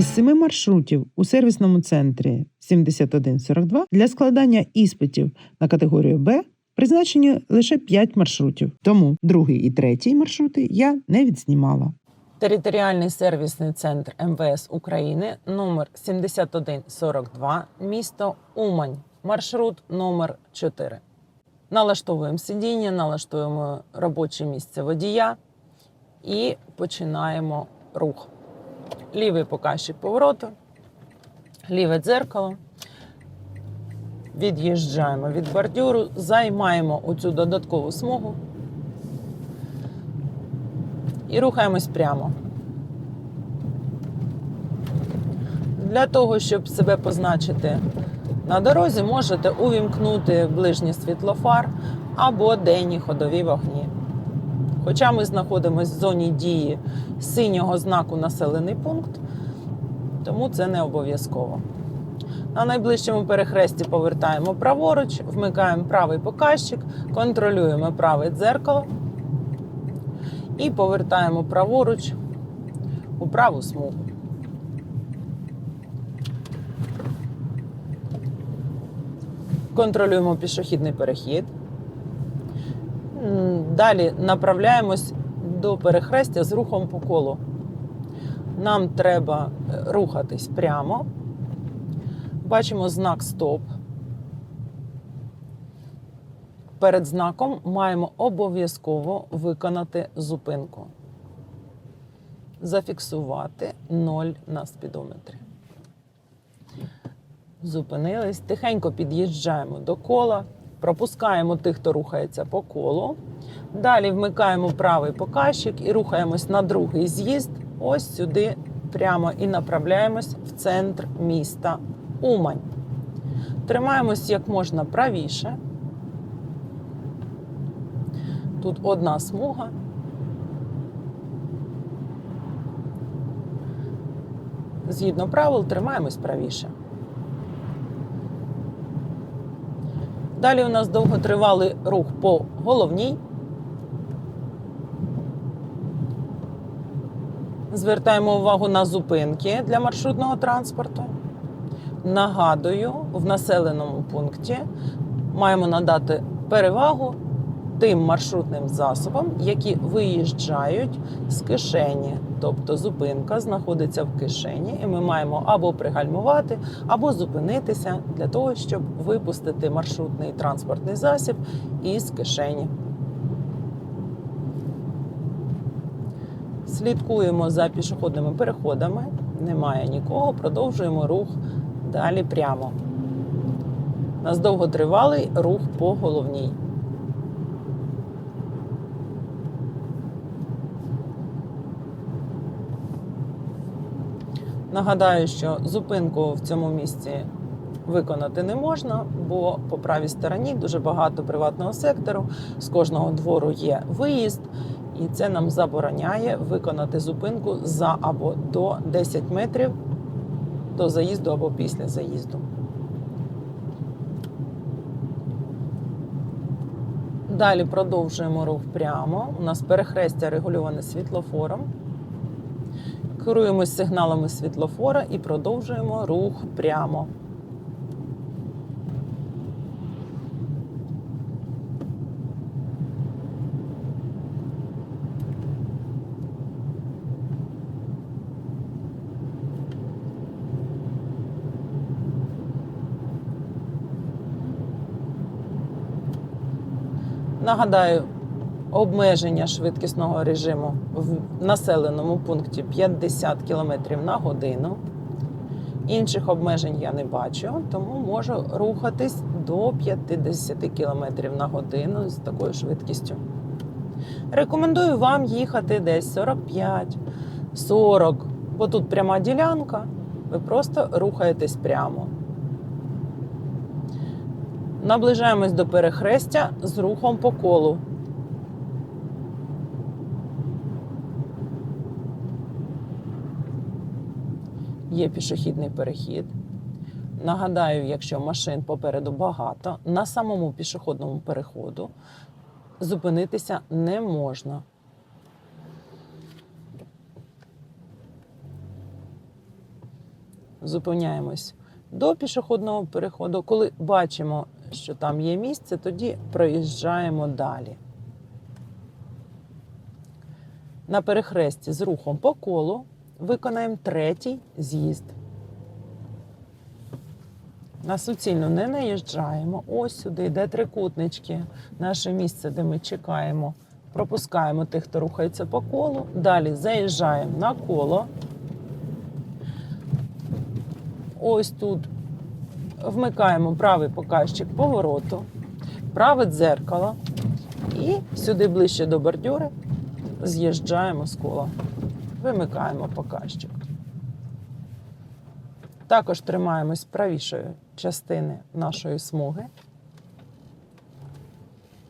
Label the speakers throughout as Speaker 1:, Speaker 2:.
Speaker 1: Із семи маршрутів у сервісному центрі 7142 для складання іспитів на категорію Б призначені лише 5 маршрутів. Тому другий і третій маршрути я не відснімала.
Speaker 2: Територіальний сервісний центр МВС України номер 7142, місто Умань, маршрут номер 4. Налаштовуємо сидіння, налаштовуємо робоче місце водія і починаємо рух. Лівий показчик повороту, ліве дзеркало. Від'їжджаємо від бордюру, займаємо оцю додаткову смугу і рухаємось прямо. Для того, щоб себе позначити на дорозі, можете увімкнути ближній світлофар або денні ходові вогні. Хоча ми знаходимося в зоні дії синього знаку населений пункт, тому це не обов'язково. На найближчому перехресті повертаємо праворуч, вмикаємо правий показчик, контролюємо праве дзеркало і повертаємо праворуч у праву смугу. Контролюємо пішохідний перехід. Далі направляємось до перехрестя з рухом по колу. Нам треба е, рухатись прямо. Бачимо знак Стоп. Перед знаком маємо обов'язково виконати зупинку. Зафіксувати 0 на спідометрі. Зупинились. Тихенько під'їжджаємо до кола, пропускаємо тих, хто рухається по колу. Далі вмикаємо правий показчик і рухаємось на другий з'їзд. Ось сюди прямо і направляємось в центр міста Умань. Тримаємось як можна правіше. Тут одна смуга. Згідно правил, тримаємось правіше. Далі у нас довготривалий рух по головній. Звертаємо увагу на зупинки для маршрутного транспорту. Нагадую, в населеному пункті маємо надати перевагу тим маршрутним засобам, які виїжджають з кишені. Тобто зупинка знаходиться в кишені, і ми маємо або пригальмувати, або зупинитися для того, щоб випустити маршрутний транспортний засіб із кишені. Слідкуємо за пішохідними переходами. Немає нікого, продовжуємо рух далі прямо. У нас довготривалий рух по головній. Нагадаю, що зупинку в цьому місці виконати не можна, бо по правій стороні дуже багато приватного сектору. З кожного двору є виїзд, і це нам забороняє виконати зупинку за або до 10 метрів до заїзду або після заїзду. Далі продовжуємо рух прямо. У нас перехрестя регульоване світлофором. Керуємось сигналами світлофора і продовжуємо рух прямо. Нагадаю, обмеження швидкісного режиму в населеному пункті 50 км на годину. Інших обмежень я не бачу, тому можу рухатись до 50 км на годину з такою швидкістю. Рекомендую вам їхати десь 45, 40, бо тут пряма ділянка, ви просто рухаєтесь прямо. Наближаємось до перехрестя з рухом по колу. Є пішохідний перехід. Нагадаю, якщо машин попереду багато, на самому пішохідному переходу зупинитися не можна. зупиняємось до пішохідного переходу. Коли бачимо, що там є місце, тоді проїжджаємо далі. На перехресті з рухом по колу виконаємо третій з'їзд. На суцільну не наїжджаємо. Ось сюди, де трикутнички, наше місце, де ми чекаємо. Пропускаємо тих, хто рухається по колу. Далі заїжджаємо на коло. Ось тут вмикаємо правий показчик повороту, праве дзеркало. І сюди ближче до бордюри з'їжджаємо з кола. Вимикаємо показчик. Також тримаємось правішої частини нашої смуги.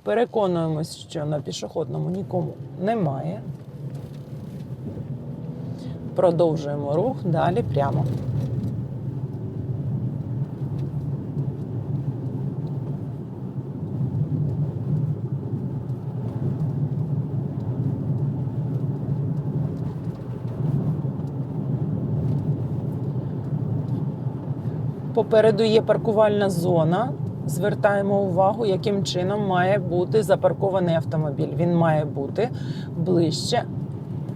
Speaker 2: Переконуємось, що на пішохідному нікому немає. Продовжуємо рух далі прямо. Попереду є паркувальна зона. Звертаємо увагу, яким чином має бути запаркований автомобіль. Він має бути ближче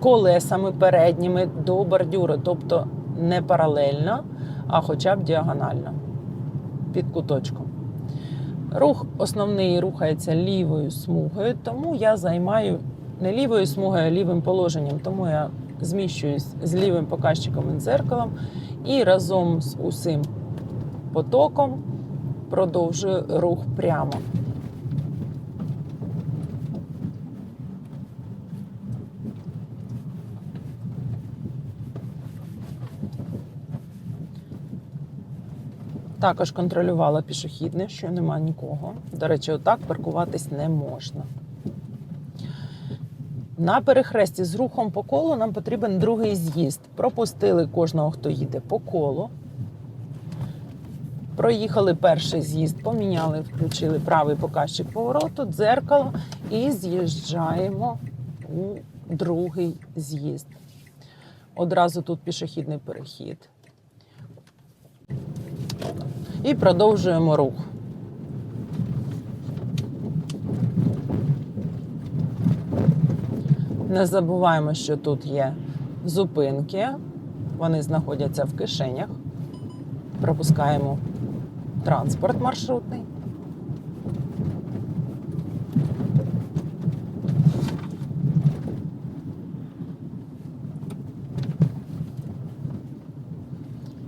Speaker 2: колесами передніми до бордюри, тобто не паралельно, а хоча б діагонально під куточком. Рух основний рухається лівою смугою, тому я займаю не лівою смугою, а лівим положенням. Тому я зміщуюсь з лівим показчиком і дзеркалом і разом з усім потоком продовжую рух прямо. Також контролювала пішохідне, що нема нікого. До речі, отак паркуватись не можна. На перехресті з рухом по колу нам потрібен другий з'їзд. Пропустили кожного, хто їде по колу. Проїхали перший з'їзд, поміняли, включили правий показчик повороту, дзеркало і з'їжджаємо у другий з'їзд. Одразу тут пішохідний перехід. І продовжуємо рух. Не забуваємо, що тут є зупинки, вони знаходяться в кишенях. Пропускаємо транспорт маршрутний.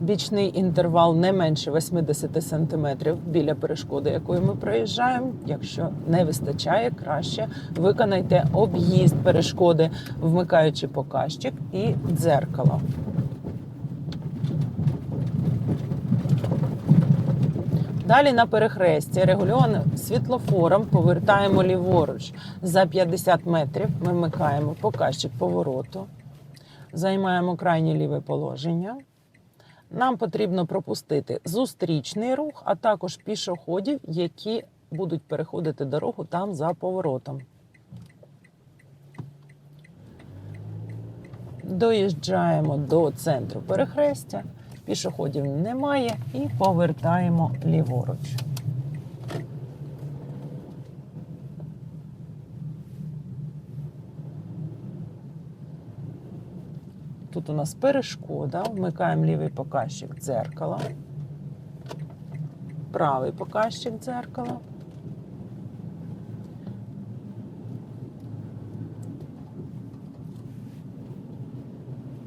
Speaker 2: Бічний інтервал не менше 80 см біля перешкоди, якою ми проїжджаємо. Якщо не вистачає, краще виконайте об'їзд перешкоди, вмикаючи показчик і дзеркало. Далі на перехресті регульованим світлофором повертаємо ліворуч. За 50 метрів ми вмикаємо показчик повороту, займаємо крайнє ліве положення. Нам потрібно пропустити зустрічний рух, а також пішоходів, які будуть переходити дорогу там за поворотом. Доїжджаємо до центру перехрестя, пішоходів немає і повертаємо ліворуч. Тут у нас перешкода, вмикаємо лівий показчик дзеркала, правий показчик дзеркала.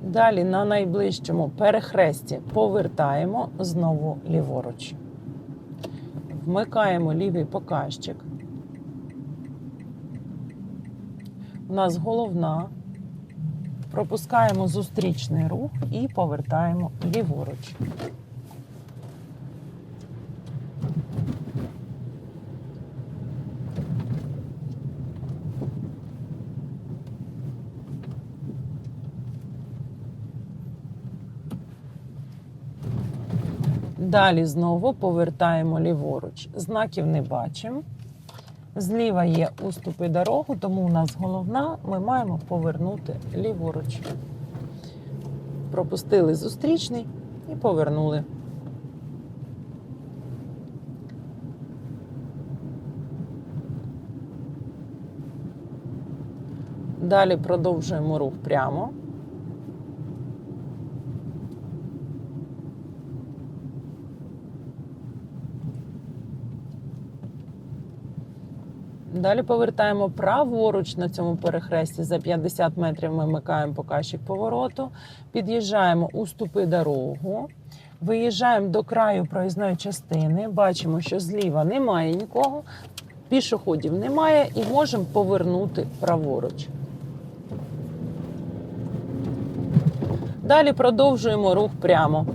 Speaker 2: Далі на найближчому перехресті повертаємо знову ліворуч. Вмикаємо лівий показчик. У нас головна. Пропускаємо зустрічний рух і повертаємо ліворуч. Далі знову повертаємо ліворуч. Знаків не бачимо. Зліва є уступи дорогу, тому у нас головна, ми маємо повернути ліворуч. Пропустили зустрічний і повернули. Далі продовжуємо рух прямо. Далі повертаємо праворуч на цьому перехресті. За 50 метрів ми вмикаємо показчик повороту, під'їжджаємо у ступи дорогу, виїжджаємо до краю проїзної частини. Бачимо, що зліва немає нікого, пішоходів немає і можемо повернути праворуч. Далі продовжуємо рух прямо.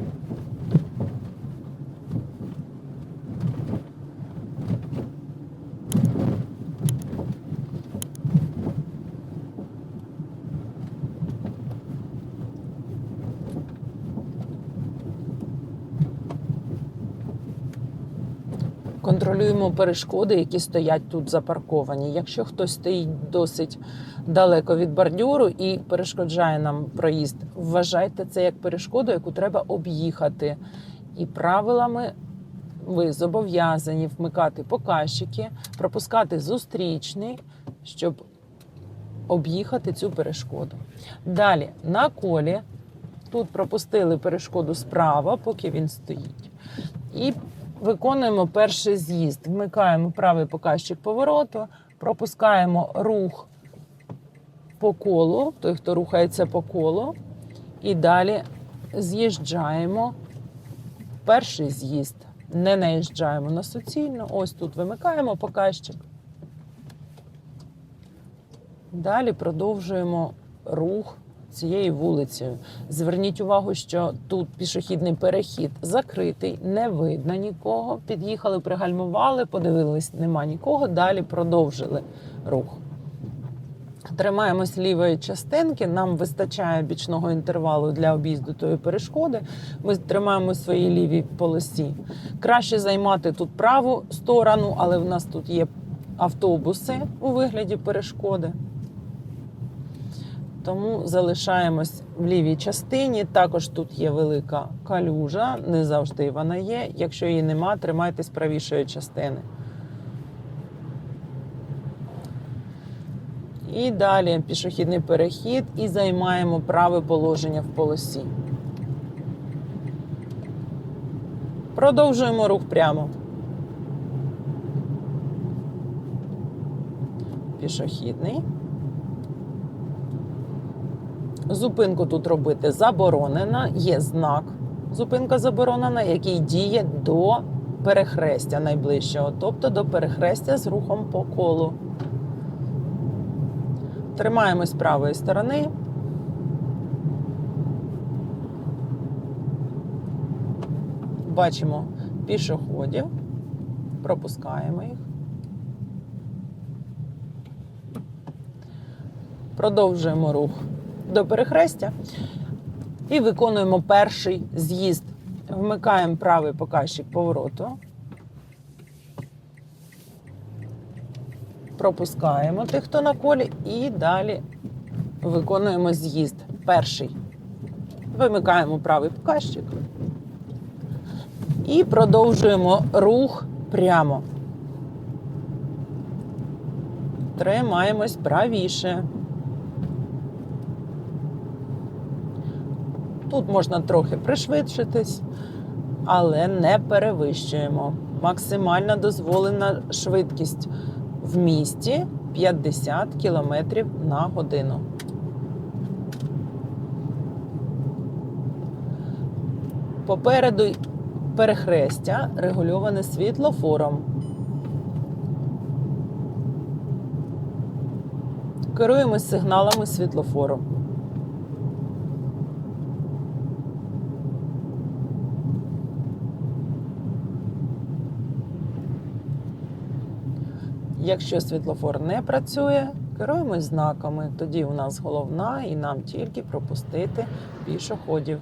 Speaker 2: Контролюємо перешкоди, які стоять тут запарковані. Якщо хтось стоїть досить далеко від бордюру і перешкоджає нам проїзд, вважайте це як перешкоду, яку треба об'їхати. І правилами ви зобов'язані вмикати показчики, пропускати зустрічний, щоб об'їхати цю перешкоду. Далі на колі тут пропустили перешкоду справа, поки він стоїть. І виконуємо перший з'їзд. Вмикаємо правий показчик повороту, пропускаємо рух по колу, той, хто рухається по колу, і далі з'їжджаємо перший з'їзд. Не наїжджаємо на суцільно. Ось тут вимикаємо показчик. Далі продовжуємо рух цією вулицею. Зверніть увагу, що тут пішохідний перехід закритий, не видно нікого. Під'їхали, пригальмували, подивились, нема нікого. Далі продовжили рух. Тримаємось лівої частинки, нам вистачає бічного інтервалу для об'їзду тої перешкоди. Ми тримаємо в своїй лівій полосі. Краще займати тут праву сторону, але в нас тут є автобуси у вигляді перешкоди. Тому залишаємось в лівій частині. Також тут є велика калюжа, не завжди вона є. Якщо її нема, тримайтесь правішої частини. І далі пішохідний перехід і займаємо праве положення в полосі. Продовжуємо рух прямо. Пішохідний. Зупинку тут робити заборонена, є знак. Зупинка заборонена, який діє до перехрестя найближчого, тобто до перехрестя з рухом по колу. Тримаємось правої сторони. Бачимо пішоходів, пропускаємо їх. Продовжуємо рух до перехрестя і виконуємо перший з'їзд. Вмикаємо правий показчик повороту. Пропускаємо тих, хто на колі, і далі виконуємо з'їзд. Перший. Вимикаємо правий показчик. І продовжуємо рух прямо. Тримаємось правіше. Тут можна трохи пришвидшитись, але не перевищуємо. Максимальна дозволена швидкість в місті 50 км на годину. Попереду перехрестя регульоване світлофором. Керуємось сигналами світлофору. Якщо світлофор не працює, керуємось знаками. Тоді у нас головна і нам тільки пропустити пішоходів.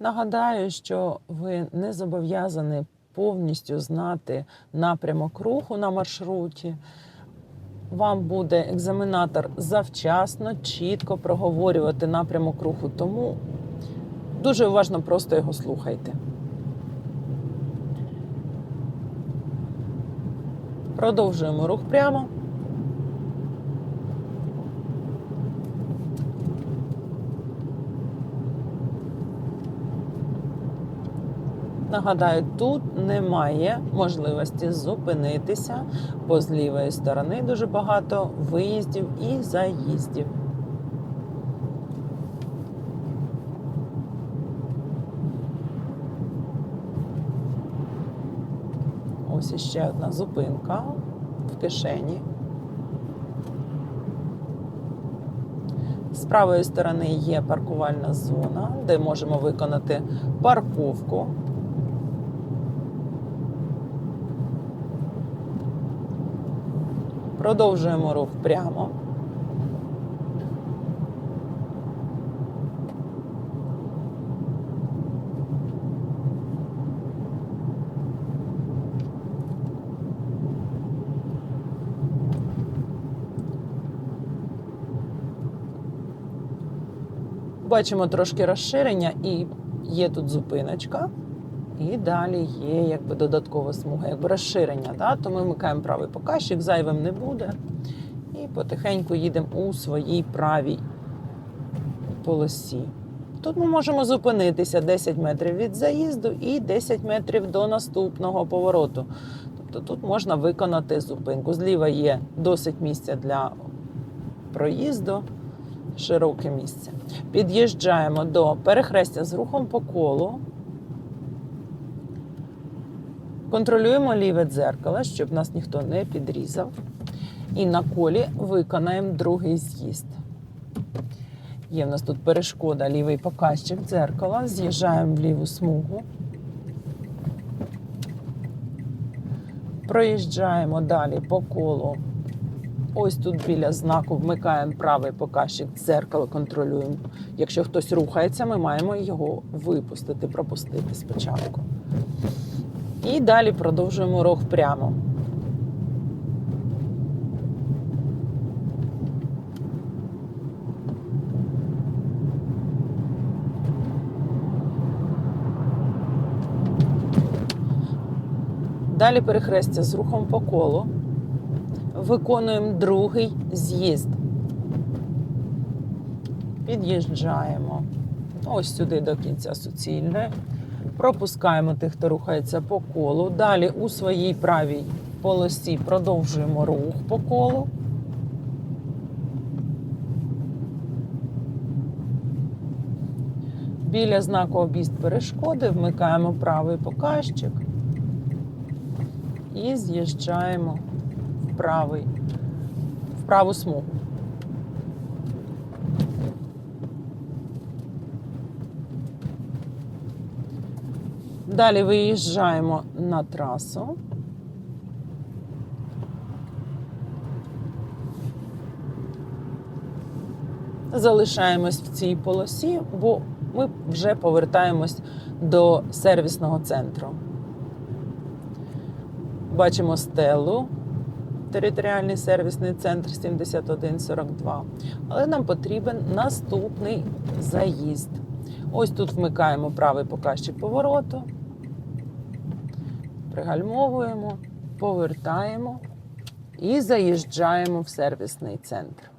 Speaker 2: Нагадаю, що ви не зобов'язані повністю знати напрямок руху на маршруті. Вам буде екзаменатор завчасно, чітко проговорювати напрямок руху, тому дуже уважно просто його слухайте. Продовжуємо рух прямо. Нагадаю, тут немає можливості зупинитися, бо з лівої сторони дуже багато виїздів і заїздів. Ось іще одна зупинка в кишені. З правої сторони є паркувальна зона, де можемо виконати парковку. Продовжуємо рух прямо. Бачимо трошки розширення і є тут зупиночка. І далі є якби додаткова смуга, якби розширення. Да? То ми вмикаємо правий показчик, зайвим не буде. І потихеньку їдемо у своїй правій полосі. Тут ми можемо зупинитися 10 метрів від заїзду і 10 метрів до наступного повороту. Тобто тут можна виконати зупинку. Зліва є досить місця для проїзду, широке місце. Під'їжджаємо до перехрестя з рухом по колу. Контролюємо ліве дзеркало, щоб нас ніхто не підрізав. І на колі виконаємо другий з'їзд. Є в нас тут перешкода, лівий показчик дзеркала. З'їжджаємо в ліву смугу. Проїжджаємо далі по колу. Ось тут біля знаку вмикаємо правий показчик дзеркало, контролюємо. Якщо хтось рухається, ми маємо його випустити, пропустити спочатку. І далі продовжуємо рух прямо. Далі перехрестя з рухом по колу. Виконуємо другий з'їзд. Під'їжджаємо ось сюди до кінця суцільної. Пропускаємо тих, хто рухається по колу. Далі у своїй правій полосі продовжуємо рух по колу. Біля знаку об'їзд перешкоди вмикаємо правий показчик і з'їжджаємо в правий, в праву смугу. Далі виїжджаємо на трасу. Залишаємось в цій полосі, бо ми вже повертаємось до сервісного центру. Бачимо стелу, територіальний сервісний центр 7142. Але нам потрібен наступний заїзд. Ось тут вмикаємо правий показчик повороту, пригальмовуємо, повертаємо і заїжджаємо в сервісний центр.